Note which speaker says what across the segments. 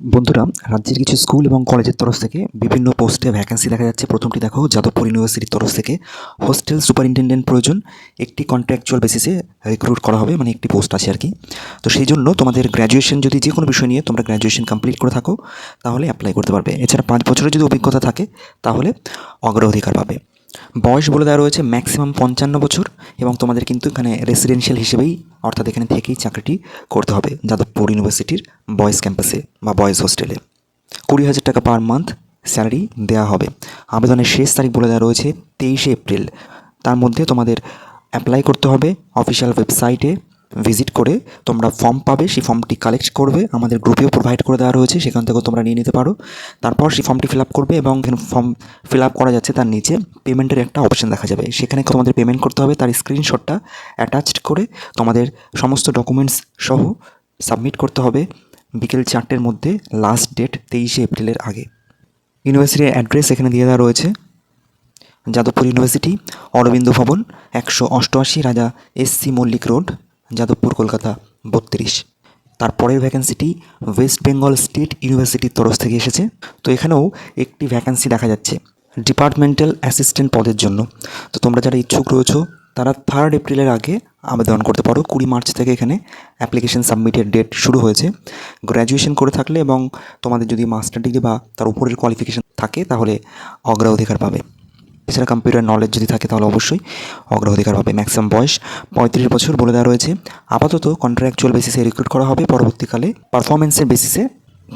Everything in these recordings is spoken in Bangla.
Speaker 1: বন্ধুরা, রাজ্যের কিছু স্কুল এবং কলেজের তরফ থেকে বিভিন্ন পোস্টে ভ্যাকেন্সি দেখা যাচ্ছে। প্রথমটি দেখো, যাদবপুর ইউনিভার্সিটির তরফ থেকে। হোস্টেল সুপারিনটেন্ডেন্ট প্রয়োজন। একটি কন্ট্রাকচুয়াল বেসিসে রিক্রুট করা হবে মানে একটি পোস্ট আছে আর কি তো সেই জন্য তোমাদের গ্র্যাজুয়েশন যদি যে কোনো বিষয় নিয়ে তোমরা গ্র্যাজুয়েশন কমপ্লিট করে থাকো, তাহলে অ্যাপ্লাই করতে পারবে। এছাড়া পাঁচ বছরের যদি অভিজ্ঞতা থাকে, তাহলে অগ্রাধিকার পাবে। বয়স বলে দেওয়া রয়েছে ম্যাক্সিমাম পঞ্চান্ন বছর এবং তোমাদের কিন্তু এখানে রেসিডেন্সিয়াল হিসেবেই অর্থাৎ এখানে থেকেই চাকরিটি করতে হবে যাদবপুর ইউনিভার্সিটির বয়েজ ক্যাম্পাসে বা বয়েজ হোস্টেলে কুড়ি হাজার টাকা পার মান্থ স্যালারি দেওয়া হবে। আবেদনের শেষ তারিখ বলে দেওয়া রয়েছে তেইশে এপ্রিল। তার মধ্যে তোমাদের অ্যাপ্লাই করতে হবে অফিসিয়াল ওয়েবসাইটে ভিজিট করে তোমরা ফর্ম পাবে। সেই ফর্মটি কালেক্ট করবে। আমাদের গ্রুপেও প্রোভাইড করে দেওয়া রয়েছে। সেখান থেকেও তোমরা নিয়ে নিতে পারো। তারপর সেই ফর্মটি ফিল আপ করবে এবং ফর্ম ফিল আপ করা যাচ্ছে, তার নিচে পেমেন্টের একটা অপশন দেখা যাবে। সেখানে তোমাদের পেমেন্ট করতে হবে। তার স্ক্রিনশটটা অ্যাটাচড করে তোমাদের সমস্ত ডকুমেন্টস সহ সাবমিট করতে হবে বিকেল চারটের মধ্যে লাস্ট ডেট তেইশে এপ্রিলের আগে। ইউনিভার্সিটির অ্যাড্রেস এখানে দিয়ে দেওয়া রয়েছে। যাদবপুর ইউনিভার্সিটি অরবিন্দ ভবন, একশো অষ্টআশি, Raja S C Mallick road. Jadavpur, Kolkata, বত্রিশ। তারপরের ভ্যাকেন্সিটি ওয়েস্ট বেঙ্গল স্টেট ইউনিভার্সিটির তরফ থেকে এসেছে। তো এখানেও একটি ভ্যাকেন্সি দেখা যাচ্ছে ডিপার্টমেন্টাল অ্যাসিস্ট্যান্ট পদের জন্য। তো তোমরা যারা ইচ্ছুক রয়েছো, তারা থার্ড এপ্রিলের আগে আবেদন করতে পারো। কুড়ি মার্চ থেকে এখানে অ্যাপ্লিকেশন সাবমিটের ডেট শুরু হয়েছে। গ্র্যাজুয়েশন করে থাকলে এবং তোমাদের যদি মাস্টার ডিগ্রি বা তার উপরের কোয়ালিফিকেশন থাকে, তাহলে অগ্রাধিকার পাবে। এছাড়া কম্পিউটার নলেজ যদি থাকে তাহলে অবশ্যই অগ্রাধিকার পাবে ম্যাক্সিমাম বয়স পঁয়ত্রিশ বছর বলে দেওয়া রয়েছে। আপাতত কন্ট্রাকচুয়াল বেসিসে রিক্রুট করা হবে। পরবর্তীকালে পারফরমেন্সের বেসিসে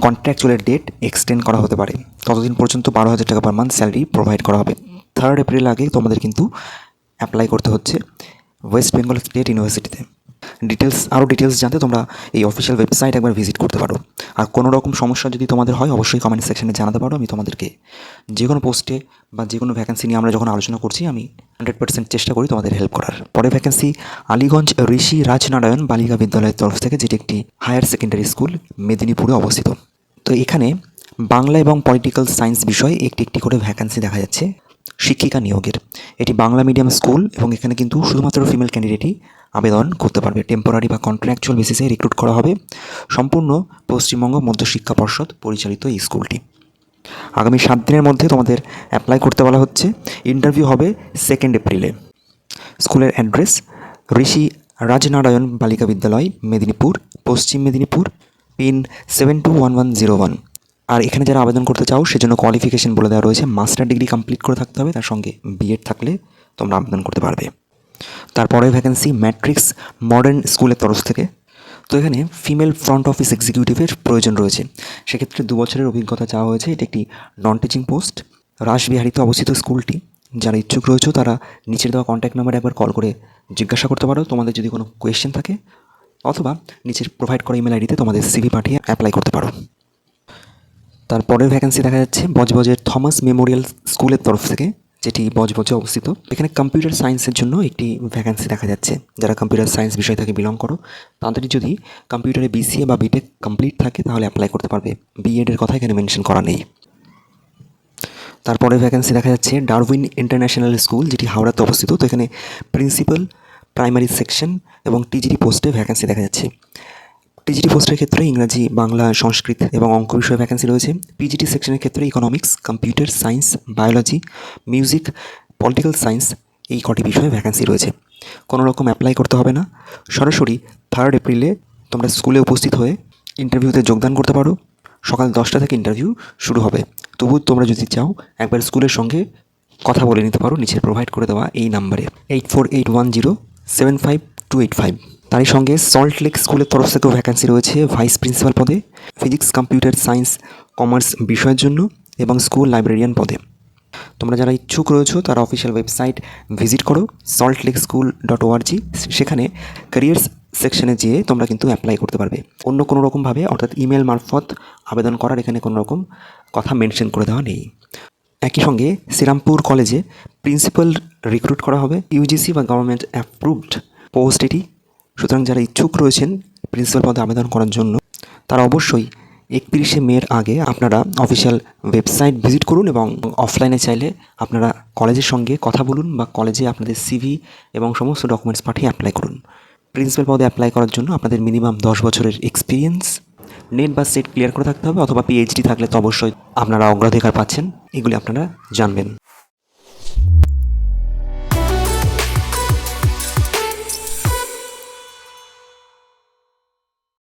Speaker 1: কন্ট্রাকচুয়ালের ডেট এক্সটেন্ড করা হতে পারে। ততদিন পর্যন্ত বারো হাজার টাকা পার মান্থ স্যালারি প্রোভাইড করা হবে। থার্ড এপ্রিল আগে তোমাদের কিন্তু অ্যাপ্লাই করতে হচ্ছে ওয়েস্ট বেঙ্গল স্টেট ইউনিভার্সিটিতে ডিটেলস আরও ডিটেলস জানতে তোমরা এই অফিসিয়াল ওয়েবসাইট একবার ভিজিট করতে পারো। আর কোনো রকম সমস্যা যদি তোমাদের হয়, অবশ্যই কমেন্ট সেকশনে জানাতে পারো, আমি তোমাদেরকে যে কোনো পোস্টে বা যে কোনো ভ্যাকেন্সি নিয়ে আমরা যখন আলোচনা করছি, আমি হান্ড্রেড পার্সেন্ট চেষ্টা করি তোমাদের হেল্প করার। পরে ভ্যাকেন্সি আলীগঞ্জ ঋষি রাজনারায়ণ বালিকা বিদ্যালয়ের তরফ থেকে, যেটি একটি হায়ার সেকেন্ডারি স্কুল মেদিনীপুরে অবস্থিত। তো এখানে বাংলা এবং পলিটিক্যাল সায়েন্স বিষয়ে একটি একটি করে ভ্যাকেন্সি দেখা যাচ্ছে শিক্ষিকা নিয়োগের। এটি বাংলা মিডিয়াম স্কুল এবং এখানে কিন্তু শুধুমাত্র ফিমেল ক্যান্ডিডেটই আবেদন করতে পারবে। টেম্পোরারি বা কন্ট্রাকচুয়াল বেসিসে রিক্রুট করা হবে সম্পূর্ণ পশ্চিমবঙ্গ মধ্যশিক্ষা পর্ষদ পরিচালিত এই স্কুলটি আগামী সাত দিনের মধ্যে তোমাদের অ্যাপ্লাই করতে বলা হচ্ছে। ইন্টারভিউ হবে সেকেন্ড এপ্রিলে স্কুলের অ্যাড্রেস ঋষি রাজনারায়ণ বালিকা বিদ্যালয়, মেদিনীপুর, পশ্চিম Medinipur pin seven two one one zero one আর এখানে যারা আবেদন করতে চাও, সেজন্য কোয়ালিফিকেশন বলে দেওয়া রয়েছে। মাস্টার ডিগ্রি কমপ্লিট করে থাকতে হবে, তার সঙ্গে বিএড থাকলে তোমরা আবেদন করতে পারবে। তারপরে ভ্যাকেন্সি ম্যাট্রিক্স মডার্ন স্কুলের তরফ থেকে। তো এখানে ফিমেল ফ্রন্ট অফিস এক্সিকিউটিভের প্রয়োজন রয়েছে। সেক্ষেত্রে দু বছরের অভিজ্ঞতা চাওয়া হয়েছে। এটি একটি নন টিচিং পোস্ট রাসবিহারিতে অবস্থিত স্কুলটি। যারা ইচ্ছুক রয়েছে, তারা নিচের দেওয়া কন্ট্যাক্ট নাম্বারে একবার কল করে জিজ্ঞাসা করতে পারো। তোমাদের যদি কোনো কোয়েশ্চেন থাকে, অথবা নিচের প্রোভাইড করা ইমেল আইডিতে তোমাদের সিভি পাঠিয়ে অ্যাপ্লাই করতে পারো। তারপরের ভ্যাকেন্সি দেখা যাচ্ছে বজবজের থমাস মেমোরিয়াল স্কুলের তরফ থেকে, যেটি বজবজে অবস্থিত। এখানে কম্পিউটার সায়েন্সের জন্য একটি ভ্যাকেন্সি দেখা যাচ্ছে। যারা কম্পিউটার সায়েন্স বিষয় থেকে বিলং করো। তাদের যদি কম্পিউটারে বিসিএ বা বিটেক কমপ্লিট থাকে, তাহলে অ্যাপ্লাই করতে পারবে। বিএডের কথা এখানে মেনশন করা নেই। তারপরে ভ্যাকেন্সি দেখা যাচ্ছে ডারউইন ইন্টারন্যাশনাল স্কুল যেটি হাওড়াতে অবস্থিত। তো এখানে প্রিন্সিপাল প্রাইমারি সেকশন এবং টিজিডি পোস্টে ভ্যাকেন্সি দেখা যাচ্ছে। টিজিটি পোস্টের ক্ষেত্রে ইংরাজি, বাংলা, সংস্কৃত এবং অঙ্ক বিষয়ে ভ্যাকেন্সি রয়েছে। পিজিটি সেকশনের ক্ষেত্রে economics computer science biology music political science এই কটি বিষয়ে ভ্যাকেন্সি রয়েছে। কোনো রকম অ্যাপ্লাই করতে হবে না। সরাসরি থার্ড এপ্রিলে তোমরা স্কুলে উপস্থিত হয়ে ইন্টারভিউতে যোগদান করতে পারো। সকাল দশটা থেকে ইন্টারভিউ শুরু হবে। তবু তোমরা যদি চাও, একবার স্কুলের সঙ্গে কথা বলে নিতে পারো। নিচে প্রোভাইড করে দেওয়া এই নাম্বারে eight four eight one zero seven five two eight five. তারই সঙ্গে সল্ট লেক স্কুলের তরফ থেকেও ভ্যাকেন্সি রয়েছে ভাইস প্রিন্সিপাল পদে ফিজিক্স কম্পিউটার সায়েন্স কমার্স বিষয়ের জন্য এবং স্কুল লাইব্রেরিয়ান পদে। তোমরা যারা ইচ্ছুক রয়েছো, তারা অফিসিয়াল ওয়েবসাইট ভিজিট করো Salt Lake school dot ORG সেখানে ক্যারিয়ার্স সেকশনে যেয়ে তোমরা কিন্তু অ্যাপ্লাই করতে পারবে। অন্য কোনো রকমভাবে অর্থাৎ ইমেল মারফত আবেদন করার এখানে কোনো রকম কথা মেনশন করে দেওয়া নেই। একই সঙ্গে শ্রীরামপুর কলেজে প্রিন্সিপাল রিক্রুট করা হবে ইউজিসি বা গভর্নমেন্ট অ্যাপ্রুভড পোস্ট এটি। সুতরাং যারা ইচ্ছুক রয়েছেন প্রিন্সিপাল পদে আবেদন করার জন্য, তারা অবশ্যই একত্রিশে মের আগে আপনারা অফিসিয়াল ওয়েবসাইট ভিজিট করুন এবং অফলাইনে চাইলে আপনারা কলেজের সঙ্গে কথা বলুন বা কলেজে আপনাদের সিভি এবং সমস্ত ডকুমেন্টস পাঠিয়ে অ্যাপ্লাই করুন। প্রিন্সিপাল পদে অ্যাপ্লাই করার জন্য আপনাদের মিনিমাম দশ বছরের এক্সপিরিয়েন্স নেট বা সেট ক্লিয়ার করে থাকতে হবে অথবা পিএইচডি থাকলে তো অবশ্যই আপনারা অগ্রাধিকার পাচ্ছেন, এগুলি আপনারা জানবেন।